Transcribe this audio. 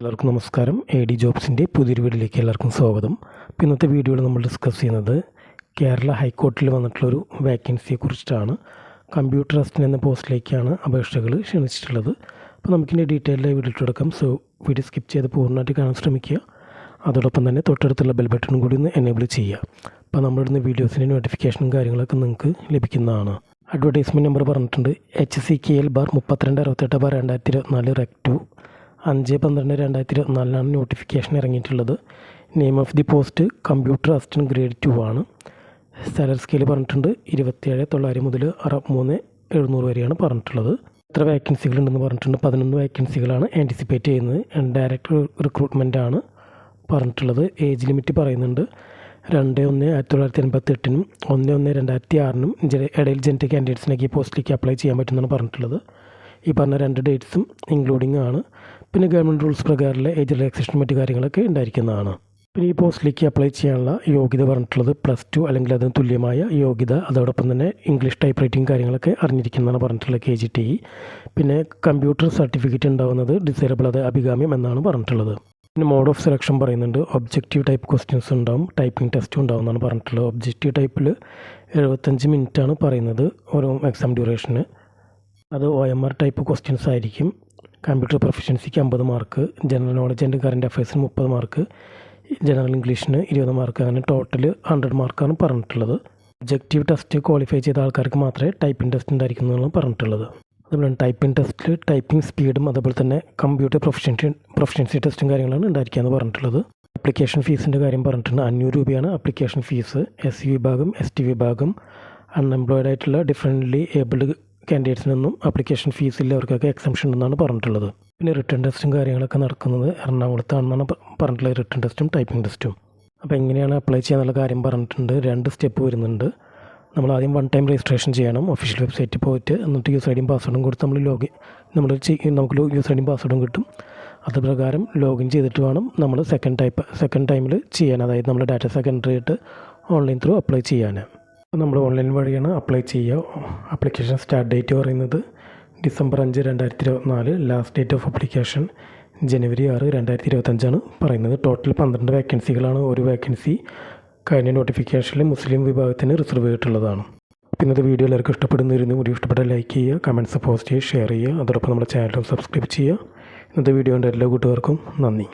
എല്ലാവർക്കും നമസ്കാരം. A D ജോബ്സിന്റെ പുതിയൊരു വീഡിയോയിലേക്ക് എല്ലാവർക്കും സ്വാഗതം. അപ്പോൾ ഇന്നത്തെ വീഡിയോയിൽ നമ്മൾ ഡിസ്കസ് ചെയ്യുന്നത് കേരള ഹൈക്കോർട്ടിൽ വന്നിട്ടുള്ളൊരു വേക്കൻസിയെ കുറിച്ചിട്ടാണ് കമ്പ്യൂട്ടർ അസിസ്റ്റന്റ് എന്ന പോസ്റ്റിലേക്കാണ് അപേക്ഷകൾ ക്ഷണിച്ചിട്ടുള്ളത്. അപ്പോൾ നമുക്കിന്റെ ഡീറ്റെയിലായി വീഡിയോ തുടക്കം സോ വീഡിയോ സ്കിപ്പ് ചെയ്ത് പൂർണമായിട്ട് കാണാൻ ശ്രമിക്കുക. അതോടൊപ്പം തന്നെ തൊട്ടടുത്തുള്ള ബെൽ ബട്ടൺ കൂടി ഒന്ന് എനേബിൾ ചെയ്യുക. അപ്പോൾ നമ്മളിടുന്ന വീഡിയോസിന്റെ നോട്ടിഫിക്കേഷനും കാര്യങ്ങളൊക്കെ നിങ്ങൾക്ക് ലഭിക്കുന്നതാണ്. അഡ്വർടൈസ്മെന്റ് നമ്പർ പറഞ്ഞിട്ടുണ്ട്. H C K L bar മുപ്പത്തിരണ്ട് അറുപത്തെട്ട് ബാർ രണ്ടായിരത്തി ഇരുപത്തിനാല് റെക് ടു അഞ്ച് പന്ത്രണ്ട് രണ്ടായിരത്തി ഇരുപത്തിനാലിനാണ് notification ഇറങ്ങിയിട്ടുള്ളത്. Name of the post computer assistant grade two ആണ്. സാലറി സ്കെയിൽ പറഞ്ഞിട്ടുണ്ട് ഇരുപത്തിയേഴ് തൊള്ളായിരം മുതൽ അറ മൂന്ന് എഴുന്നൂറ് വരെയാണ് പറഞ്ഞിട്ടുള്ളത്. എത്ര വേക്കൻസികളുണ്ടെന്ന് പറഞ്ഞിട്ടുണ്ട്. പതിനൊന്ന് വേക്കൻസികളാണ് ആന്റിസിപ്പേറ്റ് ചെയ്യുന്നത്. ഡയറക്റ്റ് റിക്രൂട്ട്മെന്റ് ആണ് പറഞ്ഞിട്ടുള്ളത്. ഏജ് ലിമിറ്റ് പറയുന്നുണ്ട്. രണ്ട് ഒന്ന് ആയിരത്തി തൊള്ളായിരത്തി എൺപത്തി എട്ടിനും ഒന്ന് ഒന്ന് രണ്ടായിരത്തി ആറിനും ഇടയിൽ ജനറ്റിക് കാൻഡിഡേറ്റ്സിനൊക്കെ ഈ പോസ്റ്റിലേക്ക് അപ്ലൈ ചെയ്യാൻ പറ്റുമെന്നാണ് പറഞ്ഞിട്ടുള്ളത്. ഈ പറഞ്ഞ രണ്ട് ഡേറ്റ്സും ഇൻക്ലൂഡിംഗ് ആണ്. പിന്നെ ഗവൺമെന്റ് റൂൾസ് പ്രകാരമുള്ള ഏജ് റിലാക്സേഷൻ മറ്റു കാര്യങ്ങളൊക്കെ ഉണ്ടായിരിക്കുന്നതാണ്. പിന്നെ ഈ പോസ്റ്റിലേക്ക് അപ്ലൈ ചെയ്യാനുള്ള യോഗ്യത പറഞ്ഞിട്ടുള്ളത് പ്ലസ് ടു അല്ലെങ്കിൽ അതിന് തുല്യമായ യോഗ്യത അതോടൊപ്പം തന്നെ ഇംഗ്ലീഷ് ടൈപ്പ് റൈറ്റിംഗ് കാര്യങ്ങളൊക്കെ അറിഞ്ഞിരിക്കുന്നതാണ് പറഞ്ഞിട്ടുള്ളത് കെ ജി ടി പിന്നെ കമ്പ്യൂട്ടർ സർട്ടിഫിക്കറ്റ് ഉണ്ടാകുന്നത് ഡിസേബിൾ അത് അഭികാമ്യം എന്നാണ് പറഞ്ഞിട്ടുള്ളത്. പിന്നെ മോഡ് ഓഫ് സെലക്ഷൻ പറയുന്നുണ്ട്. ഒബ്ജക്റ്റീവ് ടൈപ്പ് ക്വസ്റ്റ്യൻസ് ഉണ്ടാവും. ടൈപ്പിംഗ് ടെസ്റ്റും ഉണ്ടാവും എന്നാണ് പറഞ്ഞിട്ടുള്ളത്. ഒബ്ജക്റ്റീവ് ടൈപ്പിൽ എഴുപത്തഞ്ച് മിനിറ്റാണ് പറയുന്നത്. ഓരോ എക്സാം ഡ്യൂറേഷന് അത് O M R type questions ആയിരിക്കും. കമ്പ്യൂട്ടർ പ്രൊഫഷൻസിക്ക് അമ്പത് mark general knowledge and current അഫയേഴ്സിന് മുപ്പത് മാർക്ക് ജനറൽ ഇംഗ്ലീഷിന് ഇരുപത് മാർക്ക് അങ്ങനെ ടോട്ടൽ ഹൺഡ്രഡ് മാർക്കാണ് പറഞ്ഞിട്ടുള്ളത്. ഒബ്ജക്റ്റീവ് ടെസ്റ്റ് ക്വാളിഫൈ ചെയ്ത ആൾക്കാർക്ക് മാത്രമേ ടൈപ്പിംഗ് ടെസ്റ്റ് ഉണ്ടായിരിക്കും എന്നാണ് പറഞ്ഞിട്ടുള്ളത്. അതുപോലെ ടൈപ്പിംഗ് ടെസ്റ്റിൽ ടൈപ്പിംഗ് സ്പീഡും അതുപോലെ തന്നെ കമ്പ്യൂട്ടർ പ്രൊഫഷൻസി പ്രൊഫഷൻസി ടെസ്റ്റും കാര്യങ്ങളാണ് ഉണ്ടായിരിക്കുക എന്ന് പറഞ്ഞിട്ടുള്ളത്. അപ്ലിക്കേഷൻ ഫീസിന്റെ കാര്യം പറഞ്ഞിട്ടുണ്ട്. അഞ്ഞൂറ് രൂപയാണ് അപ്ലിക്കേഷൻ ഫീസ് എസ് സി വിഭാഗം എസ് ടി വിഭാഗം അൺഎംപ്ലോയിഡ് ആയിട്ടുള്ള ഡിഫറെന്റ്ലി ഏബിൾഡ് കാൻഡിഡേറ്റ്സിനൊന്നും അപ്ലിക്കേഷൻ ഫീസ് ഇല്ല അവർക്കൊക്കെ എക്സംഷൻ എന്നാണ് പറഞ്ഞിട്ടുള്ളത്. പിന്നെ റിട്ടേൺ ടെസ്റ്റും കാര്യങ്ങളൊക്കെ നടക്കുന്നത് എറണാകുളത്താണെന്നാണ് പറഞ്ഞിട്ടുള്ളത് റിട്ടേൺ ടെസ്റ്റും ടൈപ്പിംഗ് ടെസ്റ്റും അപ്പോൾ എങ്ങനെയാണ് അപ്ലൈ ചെയ്യാന്നുള്ള കാര്യം പറഞ്ഞിട്ടുണ്ട്. രണ്ട് സ്റ്റെപ്പ് വരുന്നുണ്ട്. നമ്മൾ ആദ്യം വൺ ടൈം രജിസ്ട്രേഷൻ ചെയ്യണം. ഒഫീഷ്യൽ വെബ്സൈറ്റിൽ പോയിട്ട് എന്നിട്ട് യൂസ് ഐ പാസ്വേഡും കൊടുത്ത് നമ്മൾ ലോഗിൻ നമ്മൾ നമുക്ക് യൂസ് ഐ ഡിയും പാസ്വേഡും കിട്ടും. അത് പ്രകാരം ലോഗിൻ ചെയ്തിട്ട് വേണം നമ്മൾ സെക്കൻഡ് ടൈപ്പ് സെക്കൻഡ് ടൈമിൽ ചെയ്യാൻ. അതായത് നമ്മൾ ഡാറ്റ സെക്കൻഡറി ആയിട്ട് ഓൺലൈൻ ത്രൂ അപ്ലൈ ചെയ്യാൻ നമ്മൾ ഓൺലൈൻ വഴിയാണ് അപ്ലൈ ചെയ്യുക. ആപ്ലിക്കേഷൻ സ്റ്റാർട്ട് ഡേറ്റ് പറയുന്നത് ഡിസംബർ അഞ്ച് രണ്ടായിരത്തി ഇരുപത്തിനാല് ലാസ്റ്റ് ഡേറ്റ് ഓഫ് അപ്ലിക്കേഷൻ ജനുവരി ആറ് രണ്ടായിരത്തി ഇരുപത്തഞ്ചാണ് പറയുന്നത്. ടോട്ടൽ പന്ത്രണ്ട് വേക്കൻസികളാണ് ഒരു വേക്കൻസി കഴിഞ്ഞ നോട്ടിഫിക്കേഷനിൽ മുസ്ലിം വിഭാഗത്തിന് റിസർവ് ചെയ്തിട്ടുള്ളതാണ്. പിന്നെ ഇത് വീഡിയോ എല്ലാവർക്കും ഇഷ്ടപ്പെടുന്നിരുന്നു വീഡിയോ ഇഷ്ടപ്പെട്ട ലൈക്ക് ചെയ്യുക കമന്റ്സ് പോസ്റ്റ് ചെയ്യുക ഷെയർ ചെയ്യുക. അതോടൊപ്പം നമ്മുടെ ചാനലും സബ്സ്ക്രൈബ് ചെയ്യുക. ഇന്നത്തെ വീഡിയോ എല്ലാ കൂട്ടുകാർക്കും നന്ദി.